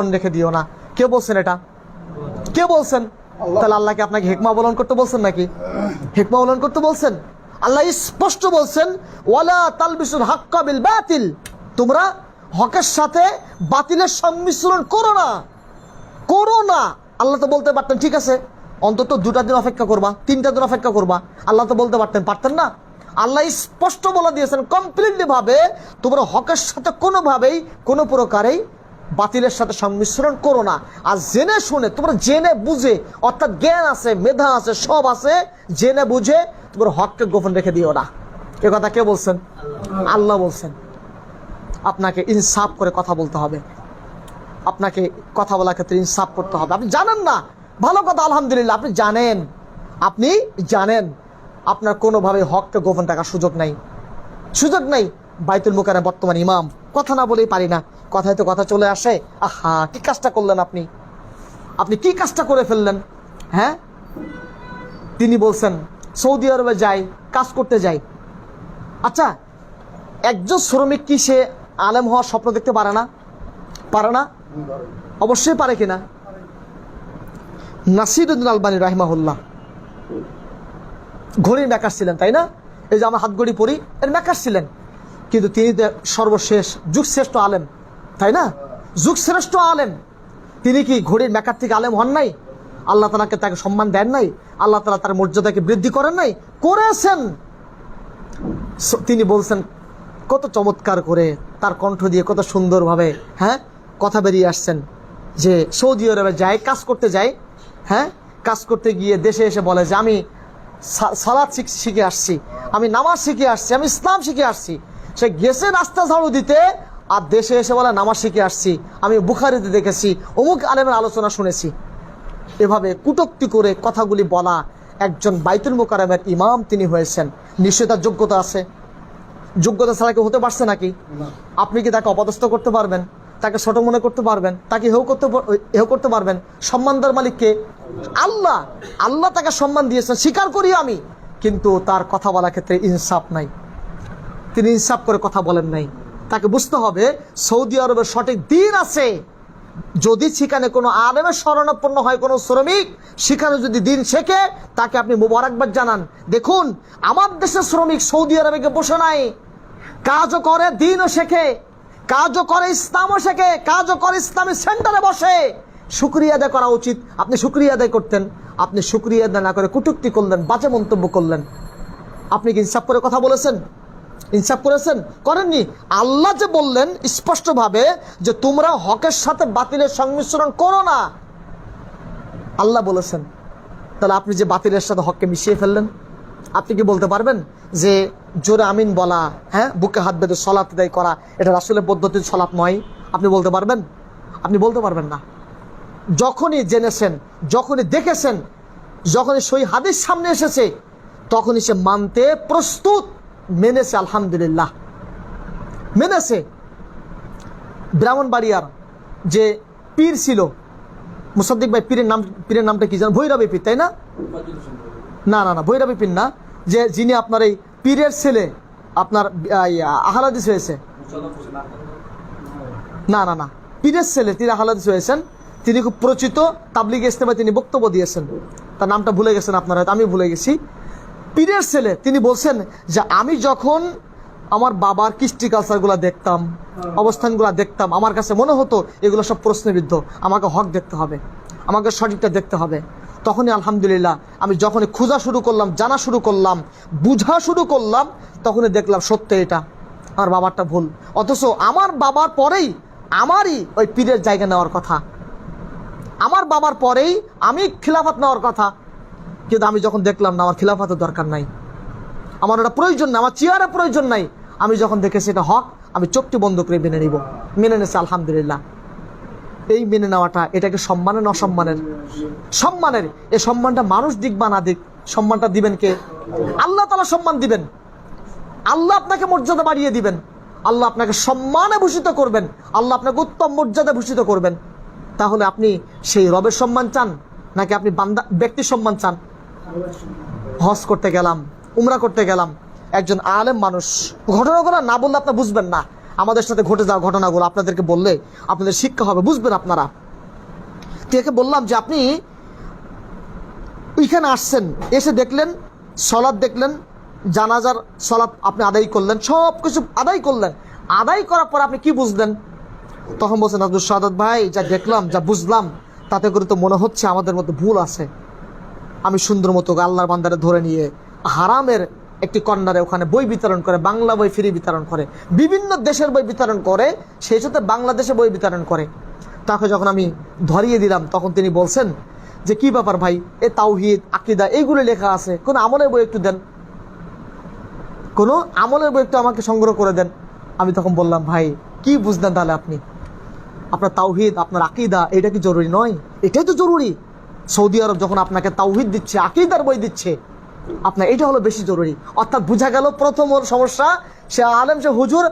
রেখে দিও না। কে বলছেন এটা? কে বলছেন? তাহলে আল্লাহকে আপনাকে হেকমা অবলম্বন করতে বলছেন নাকি? হেকমা অবলম্বন করতে বলছেন? আল্লাহ স্পষ্ট বলছেন ওয়ালা তালবিসুল হাক্কা বিল বাতিল। তোমরা হকের সাথে বাতিলের সংমিশ্রণ করো না। করো না। আল্লাহ তো বলতে পারতেন ঠিক আছে অন্তত দুটা দিন অপেক্ষা করবা তিনটা দিন অপেক্ষা করবা। আল্লাহ তো বলতে পারতেন পারতেন না। আল্লাহ স্পষ্ট বলে দিয়েছেন কমপ্লিটলি ভাবে তোমরা হকের সাথে কোনোভাবেই কোনো প্রকারেই বাতিলের সাথে সংমিশ্রণ করো না। আর জেনে শুনে তোমরা জেনে বুঝে অর্থাৎ জ্ঞান আছে মেধা আছে সব আছে জেনে বুঝে তোমরা হককে গোপন রেখে দিও না। এ কথা কে বলছেন? আল্লাহ। বলছেন। আপনাকে ইনসাফ করে কথা বলতে হবে। আপনাকে কথা বলার ক্ষেত্রে ইনসাফ করতে হবে। আপনি জানেন না। ভালো কথা আলহামদুলিল্লাহ আপনি জানেন। আপনি জানেন। আপনার কোনোভাবে হককে গোপন রাখার সুযোগ নাই। সুযোগ নাই বাইতুল মুকারে বর্তমান ইমাম। কথা না বলেই পারি না। কথায় তো কথা চলে আসে। আহা, কি কাজটা করলেন আপনি? আপনি কি কাজটা করে ফেললেন? হ্যাঁ? তিনি বলছেন, সৌদি আরবে যাই, কাজ করতে যাই। আচ্ছা একজন শ্রমিক কি সে আলেম হওয়ার স্বপ্ন দেখতে পারে না? পারে না? অবশ্যই পারে কিনা? নাসিরুদ্দিন আলবানী রাহিমাহুল্লাহ। ঘড়ির মেকার ছিলেন, তাই না? এই যে আমার হাত ঘড়ি পড়ি, এর মেকার ছিলেন। কিন্তু তিনি সর্বশেষ যুগশ্রেষ্ঠ আলেম, তাই না? যুগশ্রেষ্ঠ আলেম। তিনি কি ঘড়ির মেকার থেকে আলেম হন নাই? আল্লাহ তালাকে তাকে সম্মান দেন নাই? আল্লাহ তালা তার মর্যাদাকে বৃদ্ধি করেন নাই? করেছেন। তিনি বলছেন, কত চমৎকার করে তার কণ্ঠ দিয়ে কত সুন্দরভাবে হ্যাঁ কথা বেরিয়ে আসছেন যে সৌদি আরবে যায়, কাজ করতে যায় হ্যাঁ কাজ করতে গিয়ে দেশে এসে বলে যে, আমি সালাদ শিখে আসছি, আমি নামাজ শিখে আসছি, আমি ইসলাম শিখে আসছি। সে গেছে রাস্তা ঝাড়ু দিতে আর দেশে এসে বলে নামাজ শিখে আসছি। আমি বুখারিতে দেখেছি অমুক আলেমের আলোচনা শুনেছি। এভাবে কুটক্তি করে কথাগুলি বলা একজন বাইতুল মোকারমের ইমাম তিনি হয়েছেন। নিশ্চয় তার যোগ্যতা আছে। যোগ্যতা ছাড়া কেউ হতে পারছে নাকি? আপনি কি তাকে অপদস্থ করতে পারবেন? তাকে ছোট মনে করতে পারবেন? তাকে হেউ করতে হেউ করতে পারবেন? সম্মানদার মালিককে? আল্লাহ আল্লাহ তাকে সম্মান দিয়েছেন স্বীকার করি আমি। কিন্তু তার কথা বলার ক্ষেত্রে ইনসাফ নাই। তিনি ইনসাফ করে কথা বলেন নাই। তাকে বুঝতে হবে, সৌদি আরবের সঠিক দিন আছে। যদি সেখানে কোনো আলেমের শরণাপন্ন হয়, কোনো শ্রমিক, সেখানে যদি দিন শেখে, তাকে আপনি মোবারকবাদ জানান। দেখুন, আমার দেশের শ্রমিক সৌদি আরবে বসে নাই। কাজও করে, দিনও শেখে। কাজও করে, ইসলামও শেখে। কাজও করে, ইসলামী সেন্টারে বসে। শুক্রিয়া আদায় করা উচিত। আপনি শুক্রিয়া আদায় করতেন। আপনি শুক্রিয়া আদায় না করে কুটুক্তি করলেন, বাজে মন্তব্য করলেন। আপনি কি ইনসাফ করে কথা বলেছেন? ইনসাফ করেছেন? করেননি। আল্লাহ যে বললেন স্পষ্টভাবে যে তোমরা হকের সাথে বাতিলের সংমিশ্রণ করো না। আল্লাহ বলেছেন। তাহলে আপনি যে বাতিলের সাথে হককে মিশিয়ে ফেললেন, আপনি কি বলতে পারবেন যে জোরে আমিন বলা হ্যাঁ বুকে হাত বেঁধে সলাপ দেয় করা, এটা রাসুলের পদ্ধতির সলাপ নয়? আপনি বলতে পারবেন? আপনি বলতে পারবেন না। যখনই জেনেছেন, যখনই দেখেছেন, যখনই সই হাদিস সামনে এসেছে, তখনই সে মানতে প্রস্তুত। মেনেছে আলহামদুলিল্লাহ। মেনেছে। ব্রাহ্মণবাড়িয়ার যে পীর ছিল মুসাদ্দিক ভাই পীরের নাম পীরের নামটা কি জানেন ভৈরবী পীর তাই না? না না না ভৈরবী পীর না। যে যিনি আপনার এই পীরের ছেলে আপনার আহ, আহলাদিস হয়েছে। না না না পীরের ছেলে তিনি আহলাদিস হয়েছেন। তিনি খুব পরিচিত তাবলিগ ইস্তেমায় তিনি বক্তব্য দিয়েছেন। তার নামটা ভুলে গেছেন আপনারা আমি ভুলে গেছি। পীরের ছেলে, তিনি বলছেন যে আমি যখন আমার বাবার কৃষ্টি কালচারগুলো দেখতাম, অবস্থানগুলো দেখতাম, আমার কাছে মনে হতো এগুলো সব প্রশ্নবিদ্ধ, আমাকে হক দেখতে হবে, আমাকে সঠিকটা দেখতে হবে। তখনই আলহামদুলিল্লাহ, আমি যখনই খোঁজা শুরু করলাম, জানা শুরু করলাম, বুঝা শুরু করলাম, তখনই দেখলাম সত্য এটা, আমার বাবারটা ভুল। অথচ আমার বাবার পরেই আমারই ওই পীরের জায়গা নেওয়ার কথা। আমার বাবার পরেই আমি খিলাফত নেওয়ার কথা। কিন্তু আমি যখন দেখলাম না, আমার খিলাফতের দরকার নাই। আমার ওটা প্রয়োজন না আমার চেয়ারের প্রয়োজন নাই। আমি যখন দেখেছি এটা হক, আমি চোখটি বন্ধ করে মেনে নিব। মেনে নিয়েছি, আলহামদুলিল্লাহ। এই মেনে নেওয়াটা, এটাকে সম্মানের, অসম্মানের। সম্মানের, এই সম্মানটা মানুষ দিক বা না দিক, সম্মানটা দিবেন কে? আল্লাহ তালা সম্মান দিবেন। আল্লাহ আপনাকে মর্যাদা বাড়িয়ে দিবেন। আল্লাহ আপনাকে সম্মানে ভূষিত করবেন। আল্লাহ আপনাকে উত্তম মর্যাদা ভূষিত করবেন। তাহলে আপনি সেই রবের সম্মান চান, নাকি আপনি বান্দা ব্যক্তির সম্মান চান? হজ করতে গেলাম, উমরা করতে গেলাম, একজন আলেম মানুষ। ঘটনাগুলো না বললে আপনি বুঝবেন না। আমাদের সাথে ঘটে যাওয়া ঘটনাগুলো আপনাদেরকে বললে আপনাদের শিক্ষা হবে, বুঝবেন আপনারা। তো একে বললাম যে আপনি ওইখানে আসছেন, এসে দেখলেন সলাদ দেখলেন, জানাজার সলাপ আপনি আদায় করলেন সব কিছু আদায় করলেন। আদায় করার পর আপনি কি বুঝলেন? তখন বলছেন আব্দুল সাদাত ভাই, যা দেখলাম, যা বুঝলাম, তাতে করে তো মনে হচ্ছে আমাদের মধ্যে ভুল আছে। আমি সুন্দর মতো আল্লাহর বান্দারে ধরে নিয়ে হারামের একটি কর্নারে ওখানে বই বিতরণ করে, বাংলা বই ফ্রি বিতরণ করে, বিভিন্ন দেশের বই বিতরণ করে, সেই সাথে বাংলাদেশে বই বিতরণ করে। তাকে যখন আমি ধরিয়ে দিলাম, তখন তিনি বলছেন যে, কি ব্যাপার ভাই? এ তাওহিদ, আকিদা, এইগুলো লেখা আছে। কোন আমলের বই একটু দেন। কোনো আমলের বই একটু আমাকে সংগ্রহ করে দেন। আমি তখন বললাম, ভাই, কি বুঝলেন তাহলে আপনি? আপনার তাওহিদ, আপনার আকিদা, এটা কি জরুরি নয়? এটাই তো জরুরি। সৌদি আরব যখন আপনাকে তাওহিদ দিচ্ছে, আকিদার বই দিচ্ছে, আপনার এটা হলো বেশি জরুরি। অর্থাৎ বোঝা গেল প্রথম সমস্যা, সে আলেম, সে হুজুর